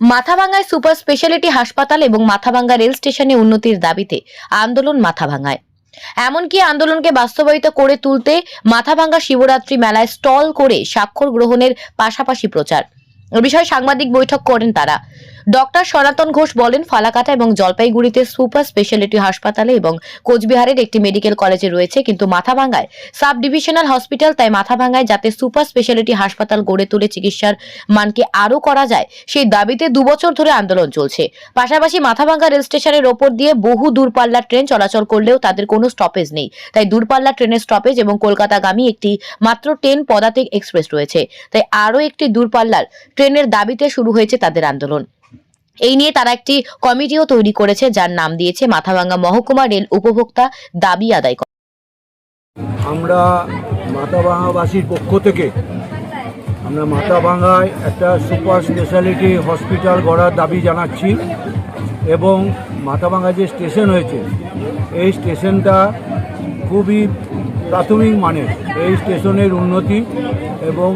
মাথাভাঙ্গায় super speciality হাসপাতাল এবং Mathabhanga rail স্টেশনে উন্নতির দাবিতে আন্দোলন মাথাভাঙ্গায়। এমনকি আন্দোলনকে বাস্তবায়িত করে তুলতে মাথাভাঙ্গা শিবরাত্রি মেলায় স্টল করে স্বাক্ষর গ্রহণের পাশাপাশি প্রচার। বিষয়ে সাংবাদিক বৈঠক করেন তারা। ডক্টর সনাতন ঘোষ বলেন, ফালাকাটা এবং জলপাইগুড়িতে সুপার স্পেশালিটি হাসপাতালে এবং কোচবিহারের একটি মেডিকেল কলেজে রয়েছে, কিন্তু মাথাভাঙ্গায় সাব ডিভিশনাল হসপিটাল, তাই মাথাভাঙ্গায় যাতে সুপার স্পেশালিটি হাসপাতাল গড়ে তুলে চিকিৎসার মানকে আরও করা যায়, সেই দাবিতে দুবছর ধরে আন্দোলন চলছে। পাশাপাশি মাথাভাঙ্গা রেল স্টেশনের ওপর দিয়ে বহু দূরপাল্লার ট্রেন চলাচল করলেও তাদের কোনো স্টপেজ নেই। তাই দূরপাল্লার ট্রেনের স্টপেজ এবং কলকাতাগামী একটি মাত্র ট্রেন পদাতিক এক্সপ্রেস রয়েছে। তাই আরও একটি দূরপাল্লার ট্রেনের দাবিতে শুরু হয়েছে তাদের আন্দোলন। এই নিয়ে তারা একটি কমিটিও তৈরি করেছে, যার নাম দিয়েছে মাথাভাঙ্গা মহকুমা রেল উপভোক্তা দাবি আদায়। আমরা মাথাভাঙাবাসীর পক্ষ থেকে আমরা মাথাভাঙায় একটা সুপার স্পেশালিটি হসপিটাল গড়ার দাবি জানাচ্ছি এবং মাথাভাঙা যে স্টেশন হয়েছে, এই স্টেশনটা খুবই প্রাথমিক মানের এই স্টেশনের উন্নতি এবং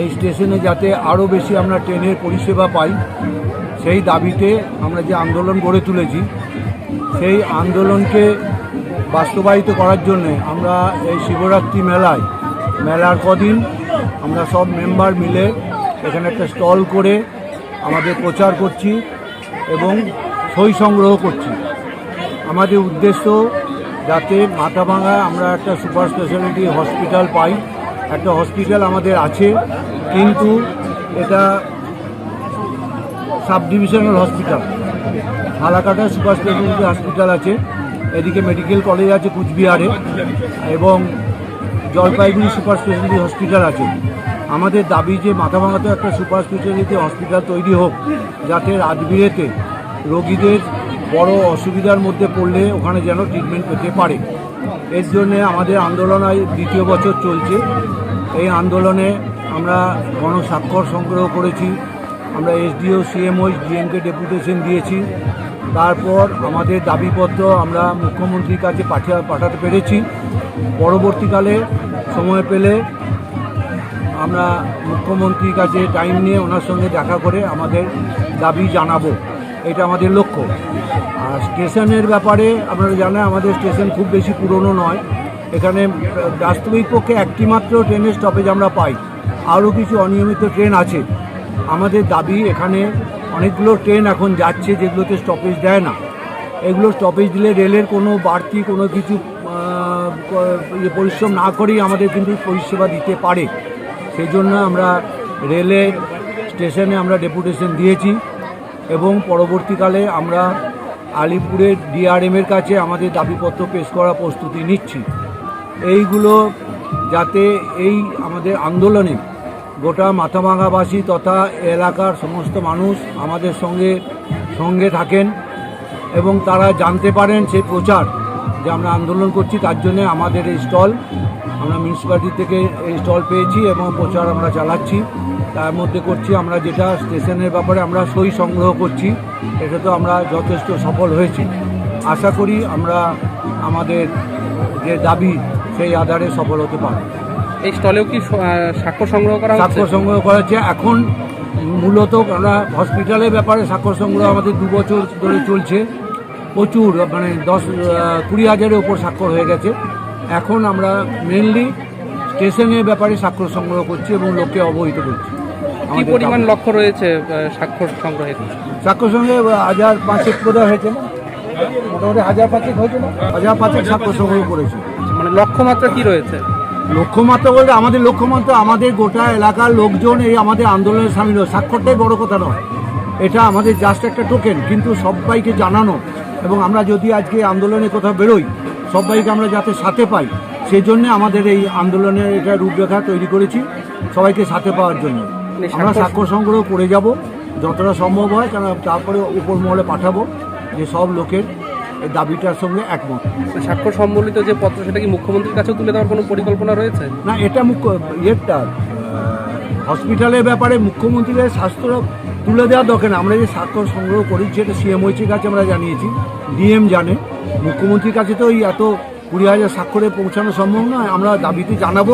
এই স্টেশনে যাতে আরও বেশি আমরা ট্রেনের পরিষেবা পাই, সেই দাবিতে আমরা যে আন্দোলন গড়ে তুলেছি, সেই আন্দোলনকে বাস্তবায়িত করার জন্যে আমরা এই শিবরাত্রি মেলায়, মেলার কদিন আমরা সব মেম্বার মিলে এখানে একটা স্টল করে আমাদের প্রচার করছি এবং সই সংগ্রহ করছি। আমাদের উদ্দেশ্য যাতে মাথাভাঙায় আমরা একটা সুপার স্পেশালিটি হসপিটাল পাই একটা হসপিটাল আমাদের আছে, কিন্তু এটা sub divisional hospital. Falakata super speciality hospital আছে, এদিকে মেডিকেল কলেজ আছে কুচবিহারে, এবং জলপাইগুড়ি সুপার স্পেশালিটি হসপিটাল আছে। আমাদের দাবি যে মাথাভাঙাতে একটা সুপার স্পেশালিটি হসপিটাল তৈরি হোক, যাতে রাজবিরেতে রোগীদের বড় অসুবিধার মধ্যে পড়লে ওখানে যেন ট্রিটমেন্ট পেতে পারে। এর জন্যে আমাদের আন্দোলন দ্বিতীয় বছর চলছে। এই আন্দোলনে আমরা গণস্বাক্ষর সংগ্রহ করেছি, আমরা এসডিও, সিএমও, ডিএমকে ডেপুটেশন দিয়েছি। তারপর আমাদের দাবিপত্র আমরা মুখ্যমন্ত্রীর কাছে পাঠিয়ে পাঠাতে পেরেছি। পরবর্তীকালে সময় পেলে আমরা মুখ্যমন্ত্রীর কাছে টাইম নিয়ে ওনার সঙ্গে দেখা করে আমাদের দাবি জানাব। এটা আমাদের লক্ষ্য। আর স্টেশনের ব্যাপারে আপনারা জানেন, আমাদের স্টেশন খুব বেশি পুরনো নয়। এখানে বাস্তবিক পক্ষে একটি মাত্র ট্রেনের স্টপেজ আমরা পাই। আরও কিছু অনিয়মিত ট্রেন আছে। আমাদের দাবি এখানে অনেকগুলো ট্রেন এখন যাচ্ছে যেগুলোতে স্টপেজ দেয় না। এগুলো স্টপেজ দিলে রেলের কোনো বাড়তি কোনো কিছু ইয়ে পরিশ্রম না করেই আমাদের কিন্তু পরিষেবা দিতে পারে। সেই জন্য আমরা রেলের স্টেশনে আমরা ডেপুটেশন দিয়েছি। এবং পরবর্তীকালে আমরা আলিপুরের ডিআরএমের কাছে আমাদের দাবিপত্র পেশ করার প্রস্তুতি নিচ্ছি। এইগুলো যাতে এই আমাদের আন্দোলনে গোটা মাথাভাঙাবাসী তথা এলাকার সমস্ত মানুষ আমাদের সঙ্গে সঙ্গে থাকেন এবং তারা জানতে পারেন সেই প্রচার যে আমরা আন্দোলন করছি তার জন্য আমাদের এই স্টল আমরা মিউনিসিপ্যালিটি থেকে এই স্টল পেয়েছি এবং প্রচার আমরা চালাচ্ছি। তার মধ্যে করছি আমরা যেটা স্টেশনের ব্যাপারে আমরা সই সংগ্রহ করছি এটা তো আমরা যথেষ্ট সফল হয়েছি। আশা করি আমরা আমাদের যে দাবি সেই আধারে সফল হতে পারব। এই স্টলেও কি স্বাক্ষর সংগ্রহ করা স্বাক্ষর সংগ্রহ করা হচ্ছে। এখন মূলত আমরা হসপিটালের ব্যাপারে স্বাক্ষর সংগ্রহ আমাদের দু বছর ধরে চলছে। প্রচুর মানে দশ কুড়ি হাজারের ওপর স্বাক্ষর হয়ে গেছে। এখন আমরা মেনলি স্টেশনের ব্যাপারে স্বাক্ষর সংগ্রহ করছি এবং লোককে অবহিত করছি। কি পরিমাণ লক্ষ্য রয়েছে স্বাক্ষর সংগ্রহের? স্বাক্ষর সঙ্গে হাজার পাঁচেক বোধহয় হয়েছে না? মোটামুটি হাজার পাঁচেক হয়েছে না? হাজার পাঁচেক স্বাক্ষর সংগ্রহ করেছে। মানে লক্ষ্যমাত্রা কি রয়েছে? লক্ষ্যমাত্রা বলতে আমাদের লক্ষ্যমাত্রা আমাদের গোটা এলাকার লোকজন এই আমাদের আন্দোলনে সামিল হয় স্বাক্ষরটাই বড় কথা নয়। এটা আমাদের জাস্ট একটা টোকেন কিন্তু সবাইকে জানানো এবং আমরা যদি আজকে আন্দোলনে কোথাও বেরোই সবাইকে আমরা যাতে সাথে পাই সেই জন্য আমাদের এই আন্দোলনের এটা রূপরেখা তৈরি করেছি সবাইকে সাথে পাওয়ার জন্য। মানে আমরা স্বাক্ষর- স্বাক্ষর সংগ্রহ করে যাব যতটা সম্ভব হয় কারণ তারপরে উপর মহলে পাঠাবো যে সব লোকের দাবিটার সঙ্গে একমত। স্বাক্ষর সম্বলিত যে পত্র সেটা কি মুখ্যমন্ত্রীর কাছে তুলে দেওয়ার কোনো পরিকল্পনা রয়েছে? না এটা মুখ্য ইয়েরটা হসপিটালের ব্যাপারে মুখ্যমন্ত্রীর স্বাস্থ্য তুলে দেওয়ার দরকার নেই। আমরা যে স্বাক্ষর সংগ্রহ করি সেটা সিএমওইচির কাছে আমরা জানিয়েছি। ডিএম জানে। মুখ্যমন্ত্রীর কাছে তো এই এত কুড়ি হাজার স্বাক্ষরে পৌঁছানো সম্ভব নয়। আমরা দাবিতে জানাব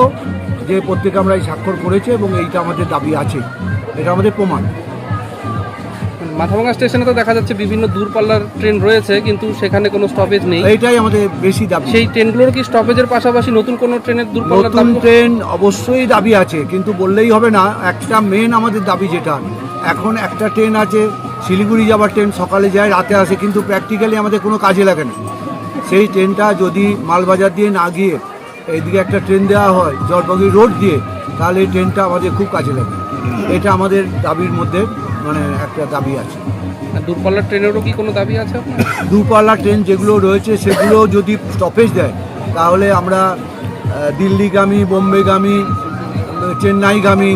যে প্রত্যেকে আমরা এই স্বাক্ষর করেছি এবং এইটা আমাদের দাবি আছে। এটা আমাদের প্রমাণ। মাথাভাঙা স্টেশনে তো দেখা যাচ্ছে বিভিন্ন দূরপাল্লার ট্রেন রয়েছে কিন্তু সেখানে কোনো স্টপেজ নেই। এইটাই আমাদের বেশি দাবি। সেই ট্রেনগুলোর কি স্টপেজের পাশাপাশি নতুন কোনো ট্রেনের দূরপাল্লার নতুন ট্রেন অবশ্যই দাবি আছে কিন্তু বললেই হবে না। একটা মেন আমাদের দাবি যেটা। এখন একটা ট্রেন আছে শিলিগুড়ি যাওয়ার ট্রেন সকালে যায় রাতে আসে কিন্তু প্র্যাকটিক্যালি আমাদের কোনো কাজে লাগে না। সেই ট্রেনটা যদি মালবাজার দিয়ে না গিয়ে এইদিকে একটা ট্রেন দেওয়া হয় জলপাইগুড়ি রোড দিয়ে তাহলে এই ট্রেনটা আমাদের খুব কাজে লাগে। এটা আমাদের দাবির মধ্যে মানে একটা দাবি আছে। আর দূরপাল্লার ট্রেনেরও কি কোনো দাবি আছে আপনার? দূরপাল্লা ট্রেন যেগুলো রয়েছে সেগুলো যদি স্টপেজ দেয় তাহলে আমরা দিল্লিগামী বোম্বেগামী চেন্নাইগামী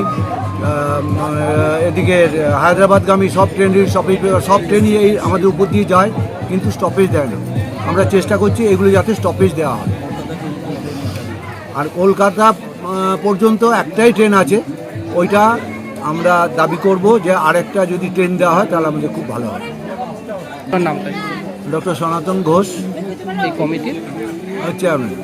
এদিকে হায়দ্রাবাদগামী সব ট্রেনের স্টপেজ সব ট্রেনই এই আমাদের উপর দিয়ে যায় কিন্তু স্টপেজ দেয় না। আমরা চেষ্টা করছি এগুলো যাতে স্টপেজ দেওয়া হয়। আর কলকাতা পর্যন্ত একটাই ট্রেন আছে ওইটা আমরা দাবি করব যে আরেকটা যদি ট্রেন দেওয়া হয় তাহলে আমাদের খুব ভালো হয় ডক্টর সনাতন ঘোষ। এই কমিটির? চেয়ারম্যান